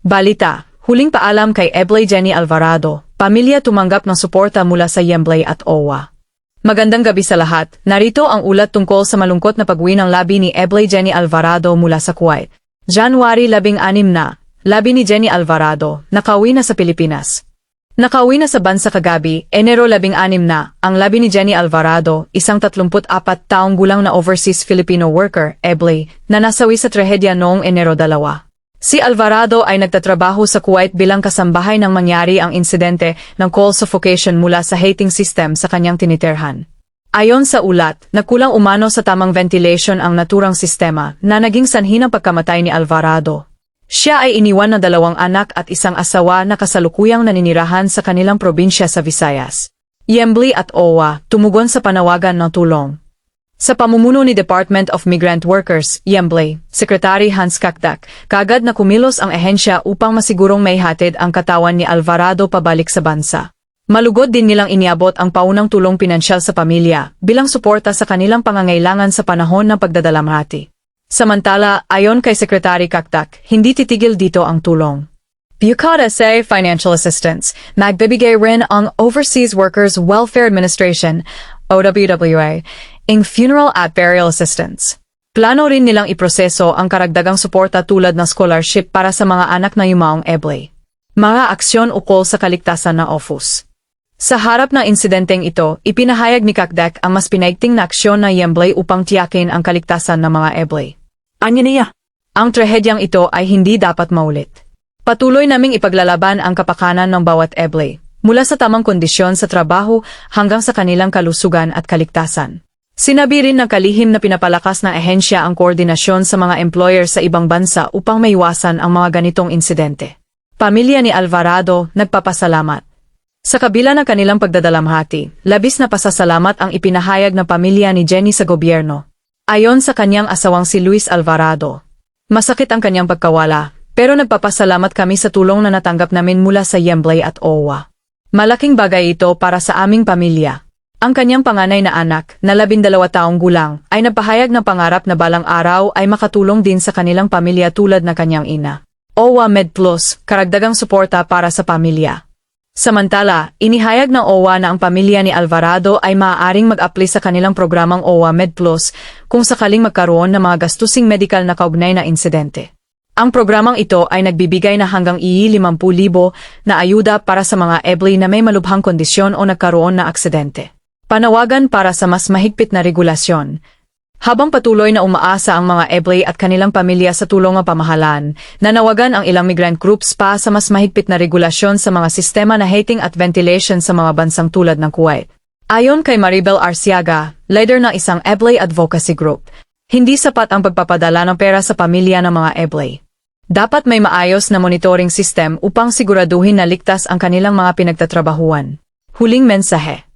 Balita, huling paalam kay Eblay Jenny Alvarado, pamilya tumanggap ng suporta mula sa Yemblay at OWA. Magandang gabi sa lahat, narito ang ulat tungkol sa malungkot na pagwi ng labi ni Eblay Jenny Alvarado mula sa Kuwait. January 16 na, labi ni Jenny Alvarado, nakauwi na sa Pilipinas. Nakauwi na sa bansa kagabi, Enero 16 na, ang labi ni Jenny Alvarado, isang 34 taong gulang na overseas Filipino worker, Eblay, na nasawi sa trahedya noong Enero 2. Si Alvarado ay nagtatrabaho sa Kuwait bilang kasambahay nang mangyari ang insidente ng coal suffocation mula sa heating system sa kanyang tiniterhan. Ayon sa ulat, nakulang umano sa tamang ventilation ang naturang sistema na naging sanhi ng pagkamatay ni Alvarado. Siya ay iniwan ng dalawang anak at isang asawa na kasalukuyang naninirahan sa kanilang probinsya sa Visayas. Yembli at OWA tumugon sa panawagan ng tulong. Sa pamumuno ni Department of Migrant Workers, Yembley, Secretary Hans Kakdak, kagad na kumilos ang ehensya upang masigurong may hatid ang katawan ni Alvarado pabalik sa bansa. Malugod din nilang iniabot ang paunang tulong pinansyal sa pamilya bilang suporta sa kanilang pangangailangan sa panahon ng pagdadalamhati. Samantala, ayon kay Secretary Kakdak, hindi titigil dito ang tulong. Bucod SA Financial Assistance, magbibigay rin ang Overseas Workers Welfare Administration, OWWA, ing funeral at burial assistance. Plano rin nilang iproseso ang karagdagang suporta tulad ng scholarship para sa mga anak na yumaong eble. Mga aksyon ukol sa kaligtasan na ofus. Sa harap ng insidenteng ito, ipinahayag ni Kakdak ang mas pinaigting na aksyon na Yembley upang tiyakin ang kaligtasan ng mga eble. Anya niya? Ang trahedyang ito ay hindi dapat maulit. Patuloy naming ipaglalaban ang kapakanan ng bawat eble, mula sa tamang kondisyon sa trabaho hanggang sa kanilang kalusugan at kaligtasan. Sinabi rin ng kalihim na pinapalakas ng ehensya ang koordinasyon sa mga employer sa ibang bansa upang maiwasan ang mga ganitong insidente. Pamilya ni Alvarado nagpapasalamat. Sa kabila ng kanilang pagdadalamhati, labis na pasasalamat ang ipinahayag ng pamilya ni Jenny sa gobyerno. Ayon sa kanyang asawang si Luis Alvarado. Masakit ang kanyang pagkawala, pero nagpapasalamat kami sa tulong na natanggap namin mula sa Yembley at OWA. Malaking bagay ito para sa aming pamilya. Ang kanyang panganay na anak, na labindalawa taong gulang, ay napahayag ng pangarap na balang araw ay makatulong din sa kanilang pamilya tulad na kanyang ina. OWA Med Plus, karagdagang suporta para sa pamilya. Samantala, inihayag ng OWA na ang pamilya ni Alvarado ay maaaring mag-apply sa kanilang programang OWA Med Plus kung sakaling magkaroon ng mga gastusing medikal na kaugnay na insidente. Ang programang ito ay nagbibigay na hanggang i-50,000 na ayuda para sa mga eble na may malubhang kondisyon o nagkaroon na aksidente. Panawagan para sa mas mahigpit na regulasyon. Habang patuloy na umaasa ang mga eble at kanilang pamilya sa tulong ng pamahalaan, nanawagan ang ilang migrant groups pa sa mas mahigpit na regulasyon sa mga sistema na heating at ventilation sa mga bansang tulad ng Kuwait. Ayon kay Maribel Arciaga, leader ng isang eble advocacy group, hindi sapat ang pagpapadala ng pera sa pamilya ng mga eble. Dapat may maayos na monitoring system upang siguraduhin na ligtas ang kanilang mga pinagtatrabahuan. Huling mensahe.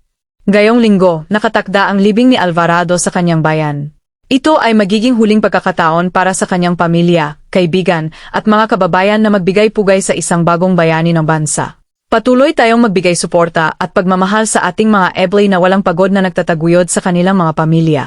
Gayong linggo, nakatakda ang libing ni Alvarado sa kanyang bayan. Ito ay magiging huling pagkakataon para sa kanyang pamilya, kaibigan, at mga kababayan na magbigay pugay sa isang bagong bayani ng bansa. Patuloy tayong magbigay suporta at pagmamahal sa ating mga eble na walang pagod na nagtataguyod sa kanilang mga pamilya.